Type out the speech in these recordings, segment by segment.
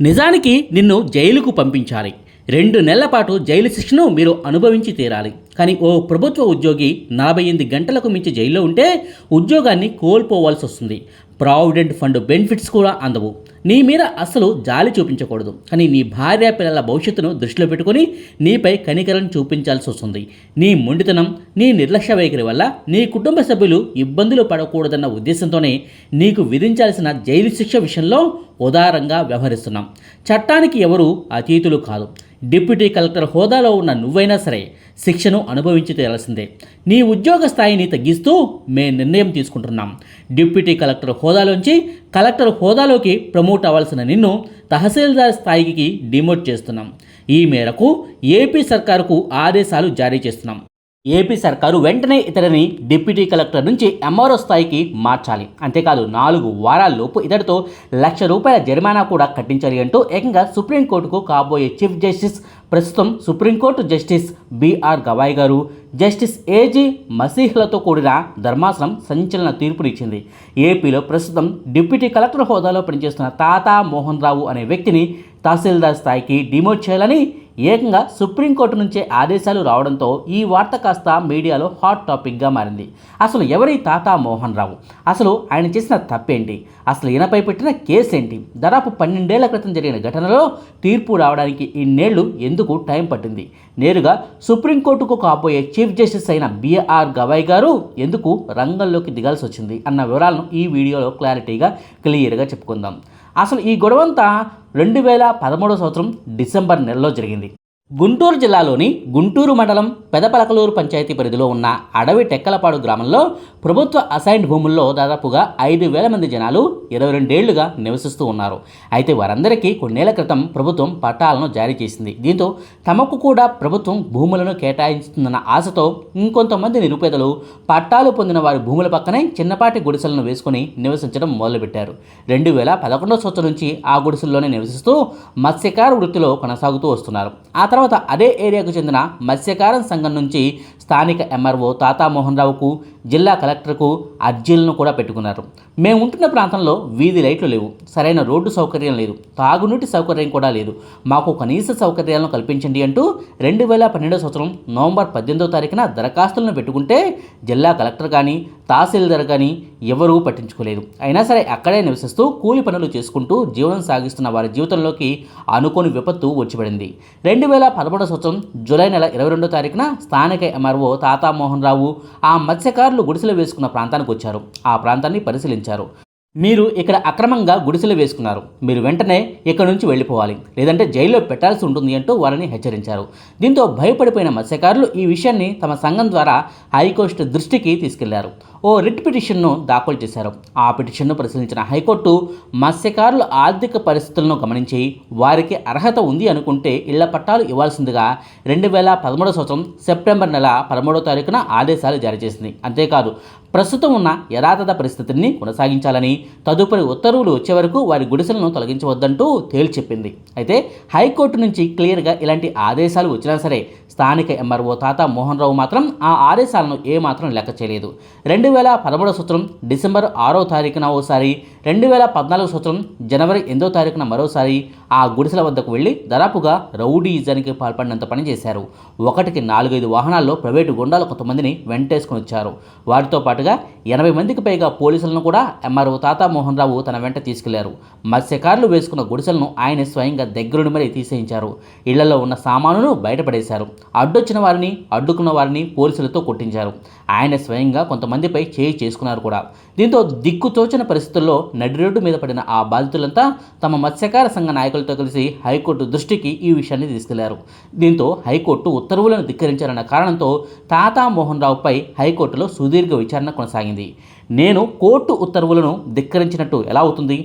నిజానికి నిన్ను జైలుకు పంపించాలి. రెండు నెలల పాటు జైలు శిక్షను మీరు అనుభవించి తీరాలి. కానీ ఓ ప్రభుత్వ ఉద్యోగి నలభై ఎనిమిది గంటలకు మించి జైల్లో ఉంటే ఉద్యోగాన్ని కోల్పోవాల్సి వస్తుంది ప్రావిడెంట్ ఫండ్ బెనిఫిట్స్ కూడా అందవు. నీ మీద అస్సలు జాలి చూపించకూడదు. కానీ నీ భార్య పిల్లల భవిష్యత్తును దృష్టిలో పెట్టుకుని నీపై కనికరం చూపించాల్సి వస్తుంది. నీ మొండితనం నీ నిర్లక్ష్య వైఖరి వల్ల నీ కుటుంబ సభ్యులు ఇబ్బందులు పడకూడదన్న ఉద్దేశంతోనే నీకు విధించాల్సిన జైలు శిక్ష విషయంలో ఉదారంగా వ్యవహరిస్తున్నాం. చట్టానికి ఎవరు అతీతులు కాదు. డిప్యూటీ కలెక్టర్ హోదాలో ఉన్న నువ్వైనా సరే శిక్షను అనుభవించి తీరాల్సిందే నీ ఉద్యోగ స్థాయిని తగ్గిస్తూ మేము నిర్ణయం తీసుకుంటున్నాం. డిప్యూటీ కలెక్టర్ హోదాలోంచి కలెక్టర్ హోదాలోకి ప్రమోట్ అవ్వాల్సిన నిన్ను తహసీల్దార్ స్థాయికి డిమోట్ చేస్తున్నాం. ఈ మేరకు ఏపీ సర్కారుకు ఆదేశాలు జారీ చేస్తున్నాం. ఏపీ సర్కారు వెంటనే ఇతడిని డిప్యూటీ కలెక్టర్ నుంచి ఎంఆర్ఓ స్థాయికి మార్చాలి. అంతేకాదు నాలుగు వారాల్లోపు ఇతడితో లక్ష రూపాయల జరిమానా కూడా కట్టించాలి అంటూ ఏకంగా సుప్రీంకోర్టుకు కాబోయే చీఫ్ జస్టిస్ ప్రస్తుతం supreme court justice BR Gavai గారు జస్టిస్ ఏజీ మసీహ్లతో కూడిన ధర్మాసనం సంచలన తీర్పునిచ్చింది ఏపీలో ప్రస్తుతం డిప్యూటీ కలెక్టర్ హోదాలో పనిచేస్తున్న తాతా మోహన్ రావు అనే వ్యక్తిని తహసీల్దార్ స్థాయికి డిమోట్ చేయాలని ఏకంగా సుప్రీంకోర్టు నుంచే ఆదేశాలు రావడంతో ఈ వార్త కాస్త మీడియాలో హాట్ టాపిక్గా మారింది. అసలు ఎవరి తాతా మోహన్ రావు? అసలు ఆయన చేసిన తప్పేంటి? అసలు ఈయనపై పెట్టిన కేసు ఏంటి దాదాపు పన్నెండేళ్ళ క్రితం జరిగిన ఘటనలో తీర్పు రావడానికి ఇన్నేళ్ళు ఎందుకు టైం పట్టింది? నేరుగా సుప్రీంకోర్టుకు కాబోయే చీఫ్ జస్టిస్ అయిన బిఆర్ గవాయ్ గారు ఎందుకు రంగంలోకి దిగాల్సి వచ్చింది అన్న వివరాలను ఈ వీడియోలో క్లారిటీగా క్లియర్గా చెప్పుకుందాం. అసలు ఈ గొడవంతా రెండు వేల పదమూడవ సంవత్సరం డిసెంబర్ నెలలో జరిగింది. గుంటూరు జిల్లాలోని గుంటూరు మండలం పెదపలకలూరు పంచాయతీ పరిధిలో ఉన్న అడవి టెక్కలపాడు గ్రామంలో ప్రభుత్వ అసైన్డ్ భూముల్లో దాదాపుగా ఐదు వేల మంది జనాలు ఇరవై రెండేళ్ళుగా నివసిస్తూ ఉన్నారు. అయితే వారందరికీ కొన్నేళ్ళ క్రితం ప్రభుత్వం పట్టాలను జారీ చేసింది. దీంతో తమకు కూడా ప్రభుత్వం భూములను కేటాయిస్తుందన్న ఆశతో ఇంకొంతమంది నిరుపేదలు పట్టాలు పొందిన వారి భూముల పక్కనే చిన్నపాటి గుడిసెలను వేసుకుని నివసించడం మొదలుపెట్టారు. రెండు వేల పదకొండవ సంవత్సరం నుంచి ఆ గుడిసెల్లోనే నివసిస్తూ మత్స్యకార వృత్తిలో కొనసాగుతూ వస్తున్నారు. ఆ తర్వాత అదే ఏరియాకు చెందిన మత్స్యకారం సంఘం నుంచి స్థానిక ఎంఆర్ఓ తాతా మోహన్ రావుకు జిల్లా కలెక్టర్కు అర్జీలను కూడా పెట్టుకున్నారు. మేము ఉంటున్న ప్రాంతంలో వీధి లైట్లు లేవు. సరైన రోడ్డు సౌకర్యం లేదు. తాగునీటి సౌకర్యం కూడా లేదు. మాకు కనీస సౌకర్యాలను కల్పించండి అంటూ రెండు వేల పన్నెండవ సంవత్సరం నవంబర్ పద్దెనిమిదో తారీఖున దరఖాస్తులను పెట్టుకుంటే జిల్లా కలెక్టర్ కానీ తహసీల్దార్ కానీ ఎవరూ పట్టించుకోలేదు. అయినా సరే అక్కడే నివసిస్తూ కూలి పనులు చేసుకుంటూ జీవనం సాగిస్తున్న వారి జీవితంలోకి అనుకోని విపత్తు వచ్చిపడింది. రెండు వేల పదమూడవ సంవత్సరం జూలై నెల ఇరవై రెండో తారీఖున స్థానిక ఎంఆర్ఓ తాతా మోహన్ రావు ఆ మత్స్యకారులు గుడిసెలు వేసుకున్న ప్రాంతానికి వచ్చారు. ఆ ప్రాంతాన్ని పరిశీలించారు. మీరు ఇక్కడ అక్రమంగా గుడిసెలు వేసుకున్నారు. మీరు వెంటనే ఇక్కడ నుంచి వెళ్ళిపోవాలి. లేదంటే జైల్లో పెట్టాల్సి ఉంటుంది అంటూ వారిని హెచ్చరించారు. దీంతో భయపడిపోయిన మత్స్యకారులు ఈ విషయాన్ని తమ సంఘం ద్వారా హైకోర్టు దృష్టికి తీసుకెళ్ళారు. ఓ రిట్ పిటిషన్ను దాఖలు చేశారు. ఆ పిటిషన్ను పరిశీలించిన హైకోర్టు మత్స్యకారుల ఆర్థిక పరిస్థితులను గమనించి వారికి అర్హత ఉంది అనుకుంటే ఇళ్ళ పట్టాలు ఇవ్వాల్సిందిగా రెండు వేల పదమూడవ సంవత్సరం సెప్టెంబర్ నెల పదమూడవ తారీఖున ఆదేశాలు జారీ చేసింది. అంతేకాదు ప్రస్తుతం ఉన్న యథాతథ పరిస్థితిని కొనసాగించాలని తదుపరి ఉత్తర్వులు వచ్చే వరకు వారి గుడిసెలను తొలగించవద్దంటూ తేల్చెప్పింది అయితే హైకోర్టు నుంచి క్లియర్గా ఇలాంటి ఆదేశాలు వచ్చినా సరే స్థానిక ఎంఆర్ఓ తాత మోహన్ రావు మాత్రం ఆ ఆదేశాలను ఏమాత్రం లెక్క చేయలేదు. రెండు వేల పదమూడవ సూత్రం డిసెంబర్ ఆరో తారీఖున ఓసారి రెండు వేల పద్నాలుగు సంవత్సరం జనవరి ఎనిమిదో తారీఖున మరోసారి ఆ గుడిసెల వద్దకు వెళ్ళి దాదాపుగా రౌడీజానికి పాల్పడినంత పని చేశారు. ఒకటికి నాలుగైదు వాహనాల్లో ప్రైవేటు గుండాలు కొంతమందిని వెంటేసుకుని వచ్చారు. వారితో పాటుగా ఎనభై మందికి పైగా పోలీసులను కూడా ఎంఆర్ఓ తాత మోహన్ రావు తన వెంట తీసుకెళ్ళారు. మత్స్యకారులు వేసుకున్న గుడిసెలను ఆయన స్వయంగా దగ్గరుండి మరీ తీసేయించారు. ఇళ్ళలో ఉన్న సామానును బయటపడేశారు. అడ్డొచ్చిన వారిని అడ్డుకున్న వారిని పోలీసులతో కొట్టించారు. ఆయన స్వయంగా కొంతమందిపై చేయి చేసుకున్నారు కూడా. దీంతో దిక్కుతోచిన పరిస్థితుల్లో నడి రోడ్డు మీద పడిన ఆ బాధితులంతా తమ మత్స్యకార సంఘ నాయకులతో కలిసి హైకోర్టు దృష్టికి ఈ విషయాన్ని తీసుకెళ్ళారు. దీంతో హైకోర్టు ఉత్తర్వులను ధిక్కరించారన్న కారణంతో తాతా మోహన్ రావుపై హైకోర్టులో సుదీర్ఘ విచారణ కొనసాగింది. నేను కోర్టు ఉత్తర్వులను ధిక్కరించినట్టు ఎలా అవుతుంది?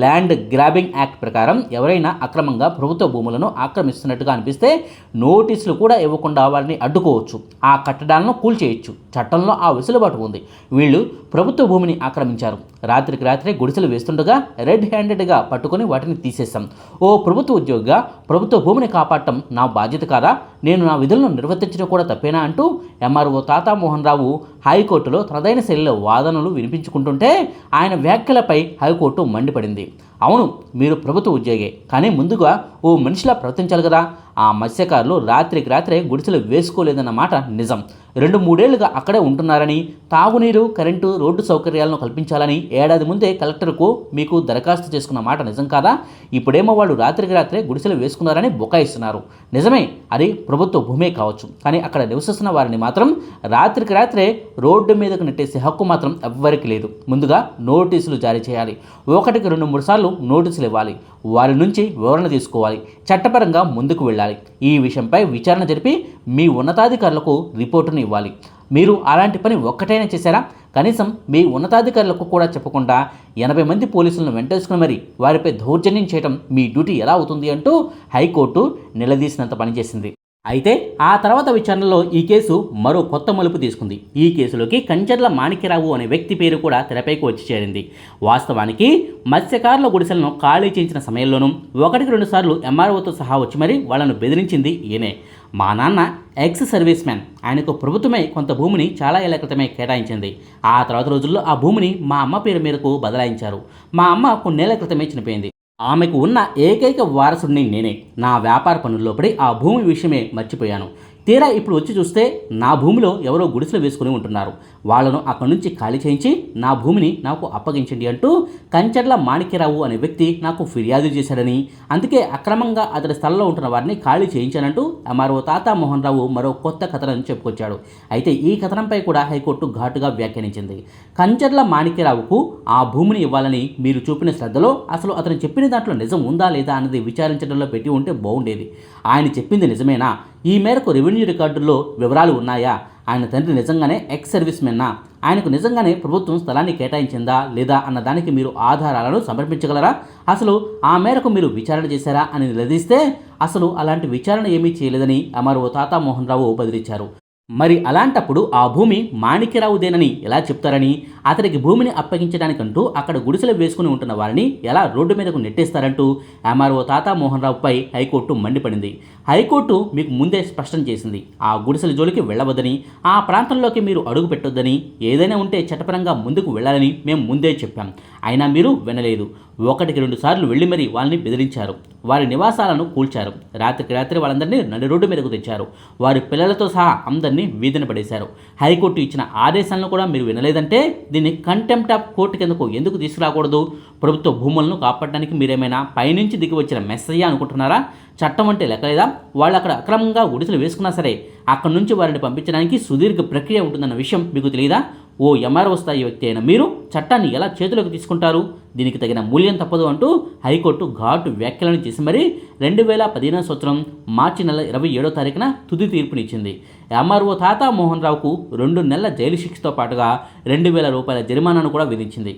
ల్యాండ్ గ్రాబింగ్ యాక్ట్ ప్రకారం ఎవరైనా అక్రమంగా ప్రభుత్వ భూములను ఆక్రమిస్తున్నట్టుగా అనిపిస్తే నోటీసులు కూడా ఇవ్వకుండా వారిని అడ్డుకోవచ్చు. ఆ కట్టడాలను కూల్చేయచ్చు. చట్టంలో ఆ వెసులుబాటు ఉంది. వీళ్ళు ప్రభుత్వ భూమిని ఆక్రమించారు. రాత్రికి రాత్రే గుడిసెలు వేస్తుండగా రెడ్ హ్యాండెడ్గా పట్టుకొని వాటిని తీసేశాం. ఓ ప్రభుత్వ ఉద్యోగిగా ప్రభుత్వ భూమిని కాపాడటం నా బాధ్యత కాదా? నేను నా విధులను నిర్వర్తించడం కూడా తప్పేనా అంటూ ఎంఆర్ఓ తాతామోహన్ రావు హైకోర్టులో తనదైన శైలిలో వాదనలు వినిపించుకుంటుంటే ఆయన వ్యాఖ్యలపై హైకోర్టు మండిపడింది. అవును మీరు ప్రభుత్వ ఉద్యోగి. కానీ ముందుగా ఓ మనిషిలా ప్రవర్తించాలి కదా. ఆ మత్స్యకారులు రాత్రికి రాత్రే గుడిసెలు వేసుకోలేదన్న మాట నిజం. రెండు మూడేళ్ళుగా అక్కడే ఉంటున్నారని తాగునీరు కరెంటు రోడ్డు సౌకర్యాలను కల్పించాలని ఏడాది ముందే కలెక్టర్కు మీకు దరఖాస్తు చేసుకున్న మాట నిజం కాదా? ఇప్పుడేమో వాళ్ళు రాత్రికి రాత్రే గుడిసెలు వేసుకున్నారని బుకాయిస్తున్నారు. నిజమే అది ప్రభుత్వ భూమే కావచ్చు. కానీ అక్కడ నివసిస్తున్న వారిని మాత్రం రాత్రికి రాత్రే రోడ్డు మీదకు నెట్టేసే హక్కు మాత్రం ఎవ్వరికి లేదు. ముందుగా నోటీసులు జారీ చేయాలి. ఒకటికి రెండు మూడు సార్లు నోటీసులు ఇవ్వాలి. వారి నుంచి వివరణ తీసుకోవాలి. చట్టపరంగా ముందుకు వెళ్ళాలి. ఈ విషయంపై విచారణ జరిపి మీ ఉన్నతాధికారులకు రిపోర్టును ఇవ్వాలి. మీరు అలాంటి పని ఒక్కటైనా చేశారా? కనీసం మీ ఉన్నతాధికారులకు కూడా చెప్పకుండా ఎనభై మంది పోలీసులను వెంటేసుకుని మరి వారిపై దౌర్జన్యం చేయడం మీ డ్యూటీ ఎలా అవుతుంది అంటూ హైకోర్టు నిలదీసినంత పనిచేసింది. అయితే ఆ తర్వాత విచారణలో ఈ కేసు మరో కొత్త మలుపు తీసుకుంది. ఈ కేసులోకి కంచర్ల మాణిక్యరావు అనే వ్యక్తి పేరు కూడా తెరపైకి వచ్చి చేరింది. వాస్తవానికి మత్స్యకారుల గుడిసెలను ఖాళీ చేయించిన సమయంలోనూ ఒకటికి రెండు సార్లు ఎంఆర్ఓతో సహా వచ్చి మరి వాళ్ళను బెదిరించింది ఈయనే. మా నాన్న ఎక్స్ సర్వీస్ మ్యాన్. ఆయనకు ప్రభుత్వమే కొంత భూమిని చాలా ఏళ్ళ క్రితమే కేటాయించింది. ఆ తర్వాత రోజుల్లో ఆ భూమిని మా అమ్మ పేరు మేరకు బదలాయించారు. మా అమ్మ కొన్నేళ్ళ క్రితమే చనిపోయింది. ఆమెకు ఉన్న ఏకైక వారసుడిని నేనే. నా వ్యాపార పనుల్లో పడి ఆ భూమి విషయమే మర్చిపోయాను. తీరా ఇప్పుడు వచ్చి చూస్తే నా భూమిలో ఎవరో గుడిసెలు వేసుకుని ఉంటున్నారు. వాళ్ళను అక్కడి నుంచి ఖాళీ చేయించి నా భూమిని నాకు అప్పగించండి అంటూ కంచర్ల మాణిక్యరావు అనే వ్యక్తి నాకు ఫిర్యాదు చేశాడని అందుకే అక్రమంగా అతడి స్థలంలో ఉంటున్న వారిని ఖాళీ చేయించానంటూ మరో తాతా మోహన్ రావు మరో కొత్త కథనం చెప్పుకొచ్చాడు. అయితే ఈ కథనంపై కూడా హైకోర్టు ఘాటుగా వ్యాఖ్యానించింది. కంచర్ల మాణిక్యరావుకు ఆ భూమిని ఇవ్వాలని మీరు చూపిన శ్రద్ధలో అసలు అతను చెప్పిన దాంట్లో నిజం ఉందా లేదా అన్నది విచారించడంలో పెట్టి ఉంటే బాగుండేది. ఆయన చెప్పింది నిజమేనా? ఈ మేరకు రెవెన్యూ రికార్డుల్లో వివరాలు ఉన్నాయా? ఆయన తండ్రి నిజంగానే ఎక్స్ సర్వీస్ మెన్నా ఆయనకు నిజంగానే ప్రభుత్వం స్థలాన్ని కేటాయించిందా లేదా అన్న దానికి మీరు ఆధారాలను సమర్పించగలరా? అసలు ఆ మేరకు మీరు విచారణ చేశారా అని నిలదీస్తే అసలు అలాంటి విచారణ ఏమీ చేయలేదని అమరు తాతా మోహన్ రావు బదిలిచ్చారు మరి అలాంటప్పుడు ఆ భూమి మాణిక్యరావుదేనని ఎలా చెప్తారని అతడికి భూమిని అప్పగించడానికంటూ అక్కడ గుడిసెలు వేసుకుని ఉంటున్న వారిని ఎలా రోడ్డు మీదకు నెట్టేస్తారంటూ ఎంఆర్ఓ తాతా మోహన్ రావుపై హైకోర్టు మండిపడింది. హైకోర్టు మీకు ముందే స్పష్టం చేసింది. ఆ గుడిసెల జోలికి వెళ్ళవద్దని ఆ ప్రాంతంలోకి మీరు అడుగు పెట్టొద్దని ఏదైనా ఉంటే చట్టపరంగా ముందుకు వెళ్ళాలని మేము ముందే చెప్పాం. అయినా మీరు వినలేదు. ఒకటికి రెండు సార్లు వెళ్ళి మరీ వాళ్ళని బెదిరించారు. వారి నివాసాలను కూల్చారు. రాత్రికి రాత్రి వాళ్ళందరినీ నడి రోడ్డు మీదకు తెచ్చారు. వారి పిల్లలతో సహా అందరినీ వీధిన పడేశారు. హైకోర్టు ఇచ్చిన ఆదేశాలను కూడా మీరు వినలేదంటే దీన్ని కంటెంప్ట్ ఆఫ్ కోర్టు కిందకు ఎందుకు తీసుకురాకూడదు? ప్రభుత్వ భూములను కాపాడడానికి మీరేమైనా పైనుంచి దిగి వచ్చిన మెస్సయ్య అనుకుంటున్నారా? చట్టం అంటే లెక్కలేదా? వాళ్ళు అక్కడ అక్రమంగా గుడిసెలు వేసుకున్నా సరే అక్కడి నుంచి వారిని పంపించడానికి సుదీర్ఘ ప్రక్రియ ఉంటుందన్న విషయం మీకు తెలియదా? ఓ ఎంఆర్ఓ స్థాయి వ్యక్తి అయిన మీరు చట్టాన్ని ఎలా చేతులకు తీసుకుంటారు? దీనికి తగిన మూల్యం తప్పదు అంటూ హైకోర్టు ఘాటు వ్యాఖ్యలను చేసి మరీ రెండు వేల పదిహేను సంవత్సరం మార్చి నెల ఇరవై ఏడో తారీఖున తుది తీర్పునిచ్చింది. ఎంఆర్ఓ తాతా మోహన్ రావుకు రెండు నెలల జైలు శిక్షతో పాటుగా రెండు వేల రూపాయల జరిమానాను కూడా విధించింది.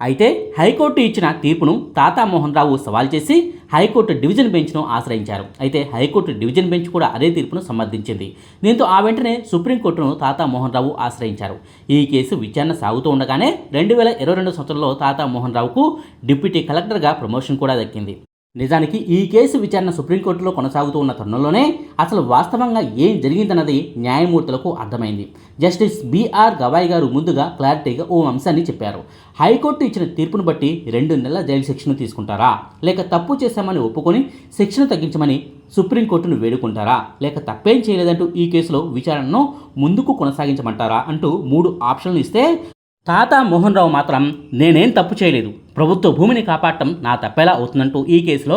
అయితే హైకోర్టు ఇచ్చిన తీర్పును తాతా మోహన్ రావు సవాల్ చేసి హైకోర్టు డివిజన్ బెంచ్ను ఆశ్రయించారు. అయితే హైకోర్టు డివిజన్ బెంచ్ కూడా అదే తీర్పును సమర్థించింది. దీంతో ఆ వెంటనే సుప్రీంకోర్టును తాతా మోహన్ రావు ఆశ్రయించారు. ఈ కేసు విచారణ సాగుతూ ఉండగానే రెండు వేల ఇరవై రెండు సంవత్సరంలో తాతా మోహన్ రావుకు డిప్యూటీ కలెక్టర్గా ప్రమోషన్ కూడా దక్కింది. నిజానికి ఈ కేసు విచారణ సుప్రీంకోర్టులో కొనసాగుతూ ఉన్న తరుణంలోనే అసలు వాస్తవంగా ఏం జరిగిందన్నది న్యాయమూర్తులకు అర్థమైంది. జస్టిస్ బీఆర్ గవాయ్ గారు ముందుగా క్లారిటీగా ఓ అంశాన్ని చెప్పారు. హైకోర్టు ఇచ్చిన తీర్పును బట్టి రెండు నెలల జైలు శిక్షను తీసుకుంటారా? లేక తప్పు చేశామని ఒప్పుకొని శిక్షను తగ్గించమని సుప్రీంకోర్టును వేడుకుంటారా? లేక తప్పేం చేయలేదంటూ ఈ కేసులో విచారణను ముందుకు కొనసాగించమంటారా? అంటూ మూడు ఆప్షన్లు ఇస్తే తాత మోహన్ రావు మాత్రం నేనేం తప్పు చేయలేదు. ప్రభుత్వ భూమిని కాపాడటం నా తప్పేలా అవుతుందంటూ ఈ కేసులో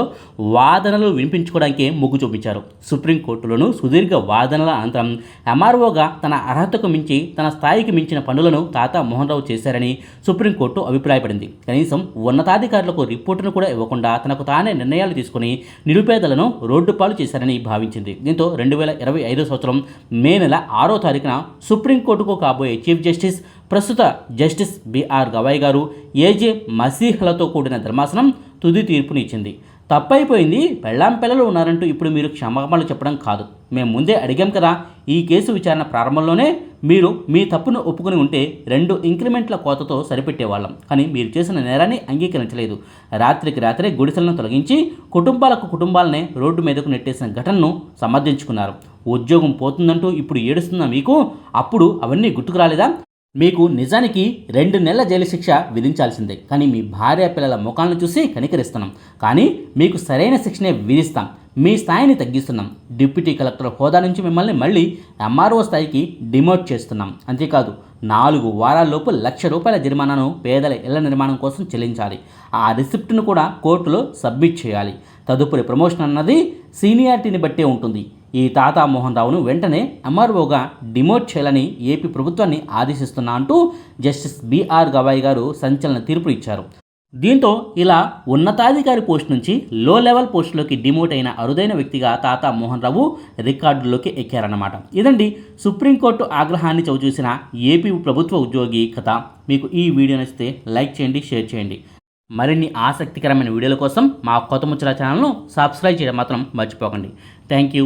వాదనలు వినిపించుకోవడానికి మొగ్గు చూపించారు. సుప్రీంకోర్టులోను సుదీర్ఘ వాదనల అనంతరం ఎంఆర్ఓగా తన అర్హతకు మించి తన స్థాయికి మించిన పనులను తాత మోహన్ రావు చేశారని సుప్రీంకోర్టు అభిప్రాయపడింది. కనీసం ఉన్నతాధికారులకు రిపోర్టును కూడా ఇవ్వకుండా తనకు తానే నిర్ణయాలు తీసుకుని నిరుపేదలను రోడ్డుపాలు చేశారని భావించింది. దీంతో రెండు వేల ఇరవై ఐదో సంవత్సరం మే నెల ఆరో తారీఖున సుప్రీంకోర్టుకు కాబోయే చీఫ్ జస్టిస్ ప్రస్తుత జస్టిస్ బిఆర్ గవాయ్ గారు ఏజే మసీహ్లతో కూడిన ధర్మాసనం తుది తీర్పునిచ్చింది తప్పైపోయింది పెళ్ళాం పిల్లలు ఉన్నారంటూ ఇప్పుడు మీరు క్షమాపణలు చెప్పడం కాదు. మేము ముందే అడిగాం కదా ఈ కేసు విచారణ ప్రారంభంలోనే మీరు మీ తప్పును ఒప్పుకుని ఉంటే రెండు ఇంక్రిమెంట్ల కోతతో సరిపెట్టేవాళ్ళం. కానీ మీరు చేసిన నేరాన్ని అంగీకరించలేదు. రాత్రికి రాత్రే గుడిసెలను తొలగించి కుటుంబాలకు కుటుంబాలనే రోడ్డు మీదకు నెట్టేసిన ఘటనను సమర్థించుకున్నారు. ఉద్యోగం పోతుందంటూ ఇప్పుడు ఏడుస్తున్న మీకు? అప్పుడు అవన్నీ గుర్తుకు రాలేదా? మీకు నిజానికి రెండు నెలల జైలు శిక్ష విధించాల్సిందే. కానీ మీ భార్య పిల్లల ముఖాలను చూసి కనికరిస్తున్నాం. కానీ మీకు సరైన శిక్షనే విధిస్తాం. మీ స్థాయిని తగ్గిస్తున్నాం. డిప్యూటీ కలెక్టర్ హోదా నుంచి మిమ్మల్ని మళ్ళీ ఎంఆర్ఓ స్థాయికి డిమోట్ చేస్తున్నాం. అంతేకాదు నాలుగు వారాల్లోపు లక్ష రూపాయల జరిమానాను పేదల ఇళ్ళ నిర్మాణం కోసం చెల్లించాలి. ఆ రిసిప్ట్ను కూడా కోర్టులో సబ్మిట్ చేయాలి. తదుపరి ప్రమోషన్ అన్నది సీనియారిటీని బట్టే ఉంటుంది. ఈ తాతా మోహన్ రావును వెంటనే ఎంఆర్ఓగా డిమోట్ చేయాలని ఏపీ ప్రభుత్వాన్ని ఆదేశిస్తున్నా అంటూ జస్టిస్ బిఆర్ గవాయ్ గారు సంచలన తీర్పు ఇచ్చారు. దీంతో ఇలా ఉన్నతాధికారి పోస్ట్ నుంచి లో లెవెల్ పోస్టులోకి డిమోట్ అయిన అరుదైన వ్యక్తిగా తాత మోహన్ రావు రికార్డుల్లోకి ఎక్కారన్నమాట. ఇదండి సుప్రీంకోర్టు ఆగ్రహాన్ని చవిచూసిన ఏపీ ప్రభుత్వ ఉద్యోగి కథ. మీకు ఈ వీడియో నచ్చితే లైక్ చేయండి షేర్ చేయండి. మరిన్ని ఆసక్తికరమైన వీడియోల కోసం మా కొత్త ముచ్చల ఛానల్ను సబ్స్క్రైబ్ చేయడం మాత్రం మర్చిపోకండి. Thank you.